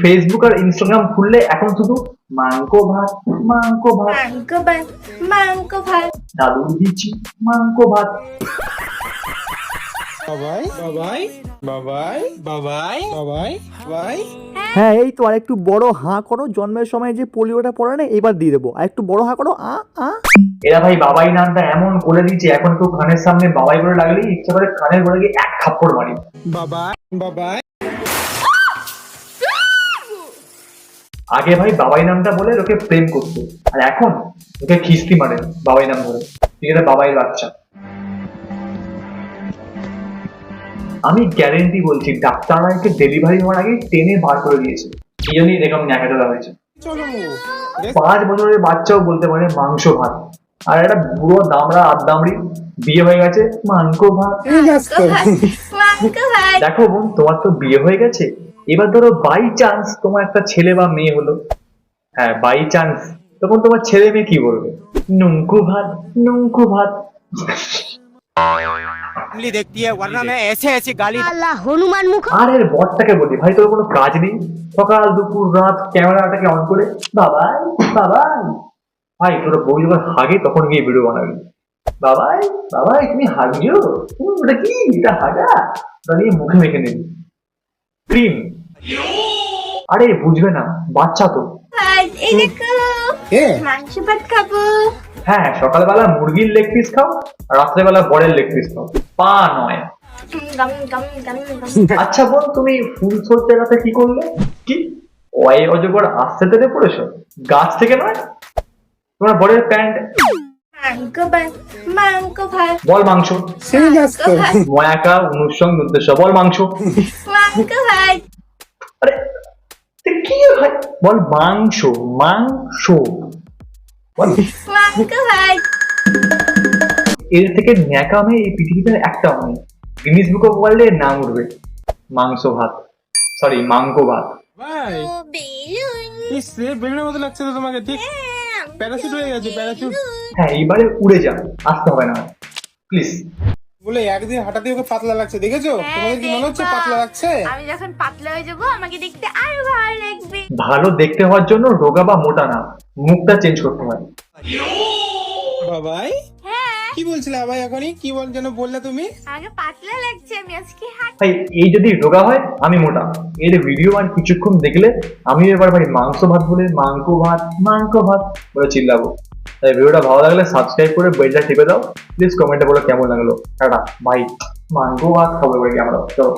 Facebook আর Instagram খুললে এখন শুধু মাংক ভাত মাংক ভাত মাংক ভাত মাংক ভাত দাদু দিচ্ছি মাংক ভাত বাবাই বাবাই বাবাই বাবাই বাবাই বাবাই হ্যাঁ এই তো আর একটু বড় হাঁ করো জন্মের সময় যে পোলিওটা পড়ে না এবার দিয়ে দেবো। আর একটু বড় হাঁ করো আ আ। এরা ভাই বাবাই নামটা এমন বলে দিয়েছে এখন কেউ কানের সামনে বাবাই করে লাগলেই ইচ্ছা করে কানের করে গিয়ে এক থাপ্পড় মারি। বাবাই বাবাই। আগে ভাই বাবাই নামটা বলে ওকে প্রেম করতো আর এখন ওকে খিস্তি মারে বাবাই নাম ধরে। ঠিক আছে বাবাই বাচ্চা। আমি গ্যারেন্টি বলছি ডাক্তাররা একে ডেলিভারি হওয়ার আগে টেনে বার করে দিয়েছে। এই জন্যই এরকম ন্যাকা দেওয়া হয়েছে পাঁচ বছরের বাচ্চাও বলতে পারে মাংস ভাত। আর একটা বুড়ো দামড়া আদামড়ি বিয়ে হয়ে গেছে মাংস ভাত। দেখো বোন তোমার তো বিয়ে হয়ে গেছে। এবার ধরো বাই চান্স তোমার একটা ছেলে বা মেয়ে হলো। হ্যাঁ বাই চান্স তখন তোমার ছেলে মেয়ে কি বলবে? নুঙ্কু ভাত নুঙ্কু ভাত। फैमिली देखती है वरना मैं ऐसे ऐसे गाली আল্লাহ হনুমান মুখ আর এর বরটাকে বলি ভাই তোর কোনো কাজ নেই সকাল দুপুর রাত ক্যামেরাটাকে অন করে বাবাই বাবাই ভাই তোর বই যখন হাগে তখন গিয়ে ভিডিও বানাবি বাবাই বাবাই তুমি হাগিও হুম, ওটা কি এটা হাগা ওটা নিয়ে মুখে মেখে নিবি ক্রিম আরে বুঝবে না বাচ্চা তো ভাত এই দেখো কে মাংস ভাত খাবো হ্যাঁ সকালবেলা মুরগির লেগ পিস খাও রাত্রেবেলা বরের লেগ পিস খাও। পা নয়। গাম গাম গাম গাম। আচ্ছা বোন তুমি ফুল সজ্জার রাতে কি করলে? কি? ওয়াই অজগর আসতে থেকে পড়েছো? গাছ থেকে নয়? তোমার বরের প্যান্ট? বল মাংস। ময়াকা অনুসঙ্গ উদ্দেশ্য বল মাংস। আরে কি ভাই বল মাংস মাংস। বল এর থেকে ন্যাকামে এই পৃথিবীতে একটাও নেই গিনিস বুক অফ ওয়ার্ল্ডে নাম উঠবে। মাংস ভাত। সরি মাংক ভাত। বেলুনের মতো লাগছে তো তোমাকে ঠিক প্যারাসুট হয়ে গেছে প্যারাসুট হ্যাঁ এইবারে উড়ে যা। আসতে হবে না। প্লিজ বলে একদিন হঠাৎ ওকে পাতলা লাগছে দেখেছ? তোমাদের কি মনে হচ্ছে পাতলা লাগছে? আমি যখন পাতলা হয়ে যাব আমাকে দেখতে আরও ভালো লাগবে। ভালো দেখতে হওয়ার জন্য রোগা বা মোটা না মুখটা চেঞ্জ করতে হয়। বাবাই হ্যাঁ। কি বলছিলে ভাই এখনই? কি বল যেন বললে তুমি? আমাকে পাতলা লাগছে আমি আজকে হাঁট ভাই এই যদি রোগা হয় আমি মোটা। এর ভিডিও আর কিছুক্ষণ দেখলে আমি এবার ভাই মাংস ভাত বলে মাংস ভাত মাংস ভাত বলে চিল্লাবো। তাই ভিডিওটা ভালো লাগলে সাবস্ক্রাইব করে বেলটা টিপে দাও। প্লিজ কমেন্টে বলো কেমন লাগল। টাটা বাই মাংস ভাত খাব এবার কি আমরা? চলো।